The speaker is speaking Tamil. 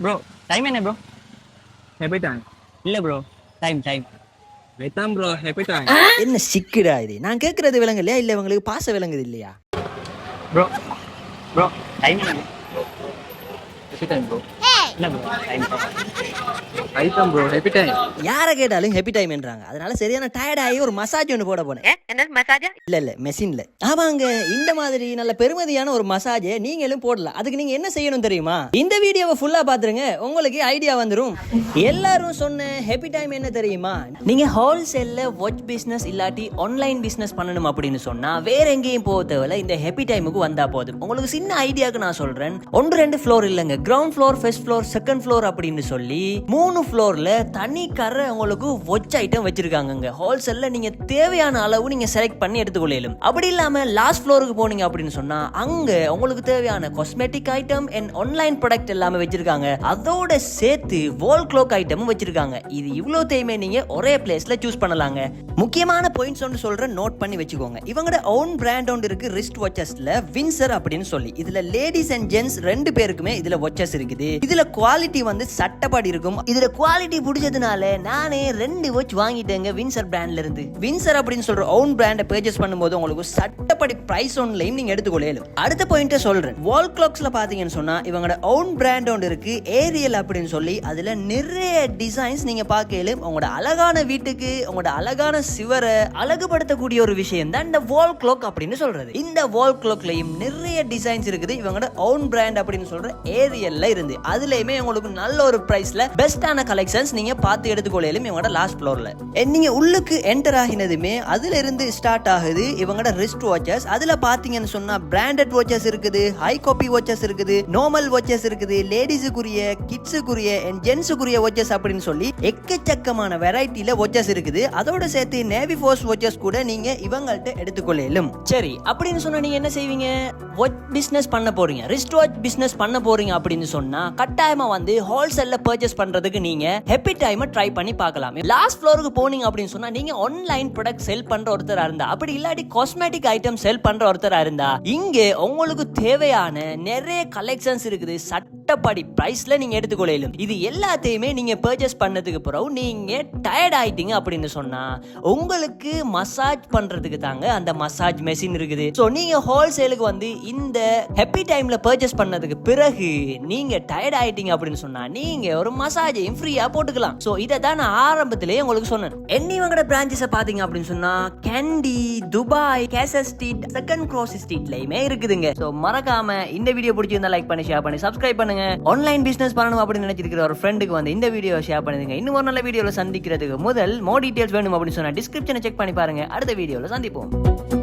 ப்ரோ டைம் என்ன ப்ரோ ஹாப்பி டைம் இல்லை ப்ரோ டைம் டைம் வெத்தாம் ப்ரோ ஹாப்பி டைம் என்ன சிக்குடா இது? நான் கேட்கறது விளங்கு இல்லையா இல்ல இவங்களுக்கு பாச விளங்குது இல்லையா? ப்ரோ ப்ரோ டைம் என்ன எப்படி time bro time happy time யாரை கேட்டாலும் ஹாப்பி டைம்ன்றாங்க அதனால சரியான டயர்ட் ஆகி ஒரு மசாஜ் ஒன்று போட போனேன். இல்ல இல்ல மெஷின்ல ஆமாங்க இந்த மாதிரி நல்ல பெருமதியான ஒரு மசாஜை நீங்களும் போடலாம். அதுக்கு நீங்க என்ன செய்யணும் தெரியுமா? இந்த வீடியோவை ஃபுல்லா பாத்துருங்க உங்களுக்கு ஐடியா வந்துரும். எல்லாரும் சொன்ன ஹாப்பி டைம் என்ன தெரியுமா? நீங்க ஹோல்சேல்ல வாட்ச் பிசினஸ் இல்லாட்டி ஆன்லைன் பிசினஸ் பண்ணணும் அப்படின்னு சொன்னா வேற எங்கேயும் போக தேவையில்ல. இந்த ஹாப்பி டைமுக்கு வந்தா போதும். உங்களுக்கு சின்ன ஐடியாக்கு நான் சொல்றேன். ஒன்று ரெண்டு ஃப்ளோர் இல்லைங்க. Ground floor first floor second floor அப்படின்னு சொல்லி மூணு ஃப்ளோர்ல தனி கரை உங்களுக்கு ஒச்ச ஐட்டம் வச்சிருக்காங்கங்க. ஹோல்சேல்ல நீங்க தேவையான அளவு நீங்க செலக்ட் பண்ணி எடுத்துக்கொள்ளலும். அப்படி இல்லாம லாஸ்ட் ஃப்ளோருக்கு போனீங்க அப்படின்னு சொன்னா அங்க உங்களுக்கு தேவையான cosmetic item and online product எல்லாமே வச்சிருக்காங்க. அதோட சேர்த்து வால் க்ளோக் ஐட்டமும் வச்சிருக்காங்க. இது இவ்வளோ தேவையுமே நீங்க ஒரே பிளேஸில் சூஸ் பண்ணலாங்க. முக்கியமான பாயிண்ட்ஸ் ஒன்று சொல்றேன் நோட் பண்ணி வச்சுக்கோங்க. இவங்களோட ஓன் பிராண்ட் ஒன்று இருக்கு ரிஸ்ட் வாட்சஸ்ல வின்சர் அப்படின்னு சொல்லி. இதுல லேடிஸ் அண்ட் ஜென்ஸ் ரெண்டு பேருக்குமே இதுல வாட்சஸ் இருக்குது. இதுல குவாலிட்டி வந்து சட்டப்படி இருக்கும். இதுல குவாலிட்டி பிடிச்சதுனால நானே ரெண்டு வாட்ச் வாங்கிட்டேங்க வின்சர் பிராண்ட்ல இருந்து. வின்சர் அப்படின்னு சொல்ற ஓன் பிராண்டை பர்ச்சேஸ் பண்ணும்போது உங்களுக்கு சட்டப்படி பிரைஸ் ஒன்லையும் நீங்க எடுத்துக்கொள்ளலும் அடுத்த பாயிண்ட்டை சொல்றேன். வால் கிளாக்ஸ்ல பாத்தீங்கன்னு சொன்னா இவங்களோட ஓன் பிராண்ட் ஒன்று இருக்கு ஏரியல் அப்படின்னு சொல்லி அதுல நிறைய டிசைன்ஸ் நீங்க பார்க்கலும் உங்களோட அழகான வீட்டுக்கு உங்களோட அழகான சிவரை அழகுபடுத்தக்கூடிய ஒரு விஷயம் தான் இந்த வால் கிளாக் அப்படின்னு சொல்றது. இந்த வால் கிளாக்லயும் நிறைய டிசைன்ஸ் இருக்குது. இவங்களோட ஓன் பிராண்ட் அப்படின்னு சொல்ற ஏரியல்ல இருந்து. அதுலயுமே உங்களுக்கு நல்ல ஒரு பிரைஸ்ல பெஸ்டான கலெக்ஷன்ஸ் நீங்க பார்த்து எடுத்துக்கொள்ளையிலும் இவங்களோட லாஸ்ட் ஃப்ளோர்ல நீங்க உள்ளுக்கு என்டர் ஆகினதுமே அதுல இருந்து ஸ்டார்ட் ஆகுது இவங்களோட ரிஸ்ட் வாட்சஸ் அதுல பாத்தீங்கன்னு சொன்னா பிராண்டட் வாட்சஸ் இருக்குது ஹை காப்பி வாட்சஸ் இருக்குது நார்மல் வாட்சஸ் இருக்குது லேடிஸுக்குரிய கிட்ஸுக்குரிய அண்ட் ஜென்ஸுக்குரிய வாட்சஸ் அப்படின்னு சொல்லி எக்கச்சக்கமான வெரைட்டில வாட்சஸ் இருக்குது. அதோட சேர்த்து நேவி ஃபோர்ஸ் வாட்சஸ் கூட நீங்க இவங்கள்ட்ட எடுத்துக்கொள்ளையிலும். சரி அப்படின்னு சொன்னா நீங்க என்ன செய்வீங்க? வாட்ச் பிசினஸ் பண்ண போறீங்க. ரிஸ்ட் வாட்ச் பிசினஸ் பண்ண போறீங்க அப்படின்னு சொன்னா கட்டாயமா வந்து ஹோல்சேல்ல பர்ச்சேஸ் பண்றதுக்கு நீங்க ஹெப்பி டைம் ட்ரை பண்ணி பார்க்கலாம். லாஸ்ட் ஃப்ளோருக்கு போனீங்க அப்படின்னு சொன்னா நீங்க ஆன்லைன் ப்ராடக்ட் செல் பண்ற ஒருத்தரா இருந்தா அப்படி இல்லாட்டி காஸ்மெட்டிக் ஐட்டம் செல் பண்ற ஒருத்தரா இருந்தா இங்க உங்களுக்கு தேவையான நிறைய கலெக்ஷன்ஸ் இருக்குது. சட்டப்படி பிரைஸ்ல நீங்க எடுத்துக்கொள்ளும் இது எல்லாத்தையுமே நீங்க பர்ச்சேஸ் பண்ணதுக்கு பிறகு நீங்க டயர்ட் ஆயிட்டீங்க அப்படின்னு சொன்னா உங்களுக்கு மசாஜ் பண்றதுக்கு தாங்க அந்த மசாஜ் மெஷின் இருக்குது. ஸோ நீங்க ஹோல்சேலுக்கு வந்து இந்த ஹெப்பி டைம்ல பர்ச்சேஸ் பண்ணதுக்கு பிறகு நீங்க டயர்ட் ஆயிட்டீங்க அப்படின்னு சொன்னா நீங்க ஒரு மசாஜையும் ஃப்ரீயா போட்டுக்கலாம். ஸோ இதை தான் நான் ஆரம்பத்திலேயே உங்களுக்கு சொன்னேன். என்னி இவங்களோட பிரான்ச்சஸை பாத்தீங்க அப்படின்னு சொன்னா candy Dubai cases street second cross ஸ்ட்ரீட்லயுமே இருக்குதுங்க. ஸோ மறக்காம இந்த வீடியோ பிடிச்சிருந்தா லைக் பண்ணி ஷேர் பண்ணி சப்ஸ்கிரைப் பண்ணுங்க. ஆன்லைன் பிசினஸ் பண்ணணும் அப்படின்னு நினைச்சிருக்கிற ஒரு ஃப்ரெண்டுக்கு வந்து இந்த வீடியோ ஷேர் பண்ணுங்க. இன்னும் ஒரு நல்ல வீடியோல சந்திக்கிறதுக்கு முதல் மோ டீடைல்ஸ் வேணும் அப்படின்னு சொன்னா டிஸ்கிரிப்ஷனை செக் பண்ணி பாருங்க. அடுத்த வீடியோல சந்திப்போம்.